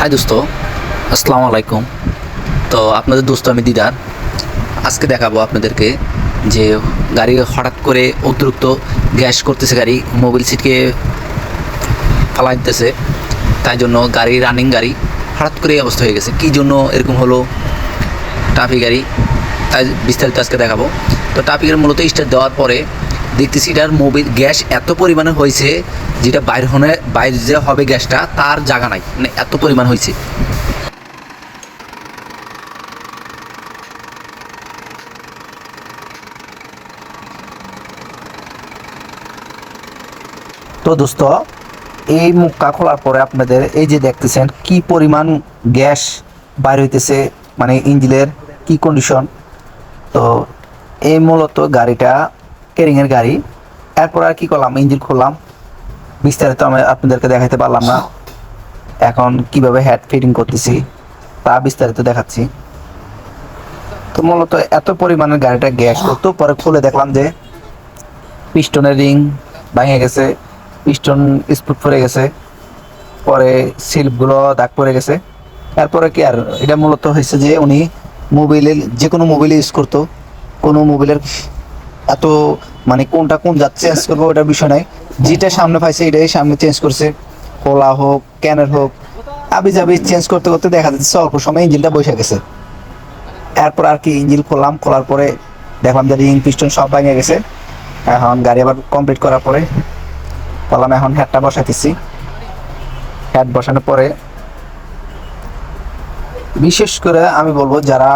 High দোস্ত, আসসালামু আলাইকুম। তো আপনাদের দোস্ত আমি দিদার। আজকে দেখাবো আপনাদেরকে যে গাড়ি হঠাৎ করে অতিরিক্ত গ্যাস করতেছে গাড়ি, মোবিল সিটকে ফালাই দিতেছে। তাই জন্য গাড়ি রানিং গাড়ি হঠাৎ করে অবস্থা হয়ে গেছে। কী জন্য এরকম হলো ট্রাফিক গাড়ি? তাই বিস্তারিত আজকে দেখাবো। তো ট্রাফিকের মূলত স্টার্ট দেওয়ার পরে দেখতেছি এটার মোবিল গ্যাস এত পরিমাণে হয়েছে যেটা বাইর হনে বাইরে যে হবে গ্যাসটা, তার জায়গা নাই। মানে এত পরিমাণ হয়েছে। তো দোস্ত, এই মুক্কা খোলার পরে আপনাদের এই যে দেখতেছেন কি পরিমাণ গ্যাস বাইর হইতেছে মানে ইঞ্জিনের কি কন্ডিশন তো এই মূলত গাড়িটা কেরিংয়ের গাড়ি। এরপর আর কি করলাম? ইঞ্জিন খুললাম। বিস্তারিত আমি আপনাদেরকে দেখাতে পারলাম না। এখন কীভাবে হেড ফিটিং করতেছি, তা বিস্তারিত দেখাচ্ছি। তো মূলত এত পরিমাণের গাড়িটা গ্যাস করতো। পরে খুলে দেখলাম যে পিস্টনের রিং ভেঙে গেছে। পিস্টন স্পুট পড়ে গেছে। পরে সিল্পগুলো দাগ পড়ে গেছে। তারপরে কি আর, এটা মূলত হয়েছে যে উনি মোবাইলে যে কোনো মোবাইলে ইউজ করতো। কোনো মোবাইলের এত কোনটা কোন জাত চেঞ্জ করব ওটার বিষয় নাই। যেটা সামনে পাইছে এটাই সামনে চেঞ্জ করছে। কোলা হোক, ক্যানের হোক, আবি যাবি চেঞ্জ করতে করতে দেখা যাচ্ছে অল্প সময় ইঞ্জিনটা বসে গেছে। এরপর আর কি ইঞ্জিন খোলাম, খোলার পরে দেখলাম যে রিং পিস্টন সব ভেঙে গেছে। এখন গাড়ি আবার কমপ্লিট করার পরে বললাম, এখন হেডটা বসাইতেছি। হেড বসানোর পরে বিশেষ করে আমি বলব, যারা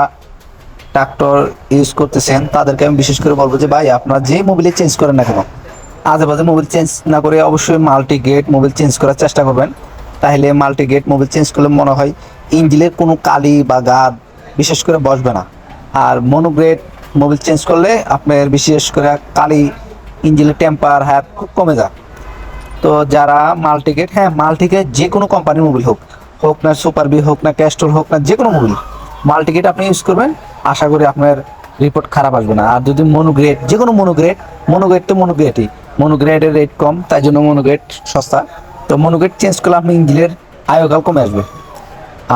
ট্রাক্টর ইউজ করতেছেন, তাদেরকে আমি বিশেষ করে বলব যে, ভাই, আপনারা যে মোবিলে চেঞ্জ করেন না কেন আজে বাজে মোবিল চেঞ্জ না করে অবশ্যই মাল্টি গেট মোবিল চেঞ্জ করার চেষ্টা করবেন। তাহলে মাল্টি গেট মোবিল চেঞ্জ করলে মনে হয় ইঞ্জিনের কোনো কালি বা গাদ বিশেষ করে বসবে না। আর মনোগ্রেড মোবিল চেঞ্জ করলে আপনার বিশেষ করে কালি ইঞ্জিনের টেম্পার হ্যাপ খুব কমে যায়। তো যারা মাল্টিগেট হ্যাঁ মাল্টিগেট যে কোনো কোম্পানির মোবিল হোক হোক না সুপার বি হোক না ক্যাস্টর হোক না যে কোনো মোবিল মাল্টিগেট আপনি ইউজ করবেন। আশা করি আপনার রিপোর্ট খারাপ আসবে না। আর যদি মনোগ্রেড যে কোনো মনোগ্রেড মনোগ্রেড তো মনোগ্রেডই মনোগ্রেডের রেট কম, তাই জন্য মনোগ্রেড সস্তা। তো মনোগ্রেড চেঞ্জ করলে আপনি ইঞ্জিনের আয়ুকাল কমে আসবে।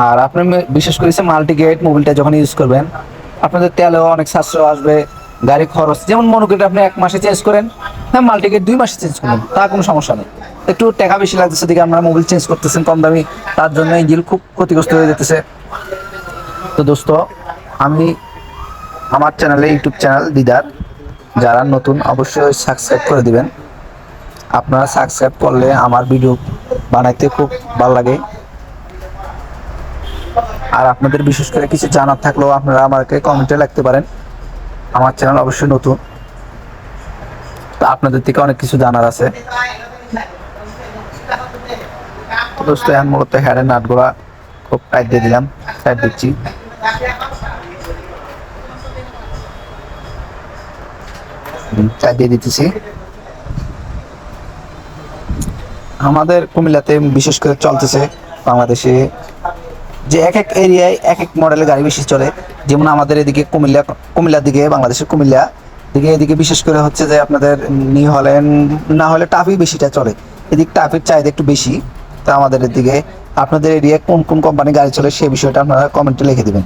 আর আপনি বিশেষ করে মাল্টিগেট মোবিলটা যখন ইউজ করবেন, আপনাদের তেলেও অনেক সাশ্রয় আসবে, গাড়ি খরচ। যেমন মনোগ্রেড আপনি এক মাসে চেঞ্জ করেন হ্যাঁ মাল্টিগেট দুই মাসে চেঞ্জ করেন তা কোনো সমস্যা নেই। একটু টাকা বেশি লাগতেছে দিকে আপনারা মোবিল চেঞ্জ করতেছেন কম দামি, তার জন্য ইঞ্জিন খুব ক্ষতিগ্রস্ত হয়ে যেতেছে। তো দোস্ত আমি আমার চ্যানেলে ইউটিউব চ্যানেল দিদার। যারা নতুন, অবশ্যই সাবস্ক্রাইব করে দিবেন। আপনারা সাবস্ক্রাইব করলে আমার ভিডিও বানাইতে খুব ভালো লাগে। আর আপনাদের বিশেষ করে কিছু জানার থাকলেও আপনারা আমাকে কমেন্টে লিখতে পারেন। আমার চ্যানেল অবশ্যই নতুন। তো আপনাদের থেকে অনেক কিছু জানার আছে। দোস্ত, এখন মূলত হেডের নাটগুলা খুব টাইট দিয়ে দিলাম। টাইট দিচ্ছি। দিয়ে দিতেছি। আমাদের কুমিল্লাতে বিশেষ করে চলতেছে বাংলাদেশে যে এক এক এরিয়ায় এক এক মডেলের গাড়ি বেশি চলে। যেমন আমাদের এদিকে কুমিল্লা, কুমিল্লার দিকে, বাংলাদেশের কুমিল্লা। দিকে এদিকে বিশেষ করে হচ্ছে যে আপনাদের নিউ হল্যান্ড না হলে টাফই বেশিটা চলে। এদিক টাফের চাহিদা একটু বেশি। তা আমাদের এদিকে আপনাদের এরিয়ায় কোন কোন কোম্পানি গাড়ি চলে সেই বিষয়টা আপনারা কমেন্টে লিখে দেবেন।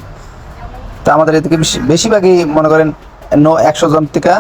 তা আমাদের এদিকে বেশি- বেশিরভাগই মনে করেন ন একশো জন থেকে